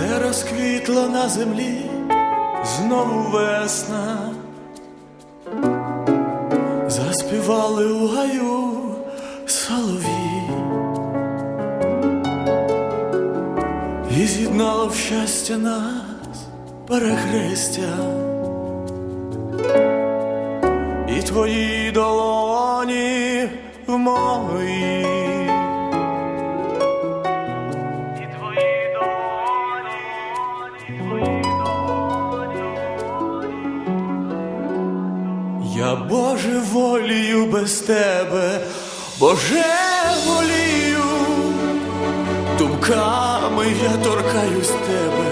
Все розквітло на землі, знову весна. Заспівали у гаю солові. І з'єднало в щастя нас перехрестя. І твої долоні в мої. Волію без тебе, Боже волію, думками я торкаюсь тебе,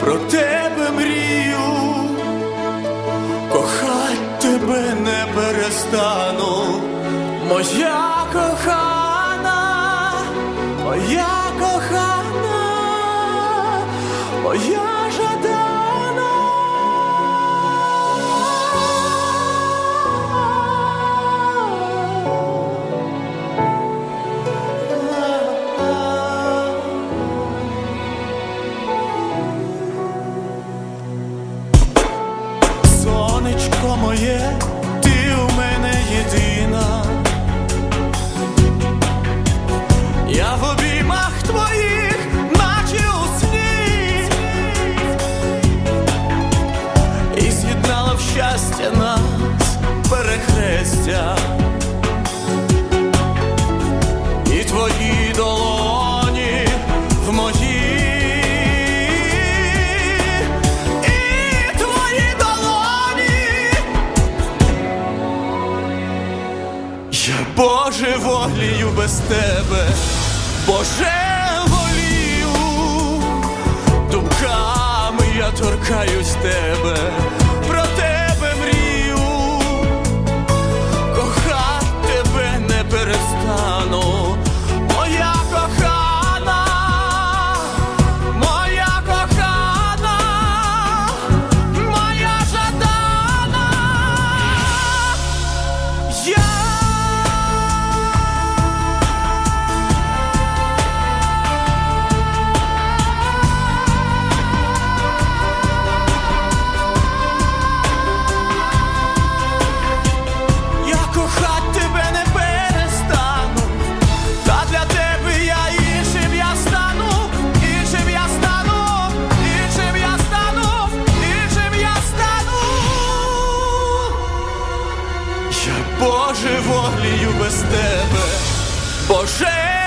про тебе мрію, кохать тебе не перестану, моя кохана, моя кохана, моя моє, ти у мене єдина. Я в обіймах твоїх, наче у сні, і з'єднала в щастя нас перехрестя. Боже волію без тебе, Боже волію, думками я торкаюсь тебе, Я без тебе, Боже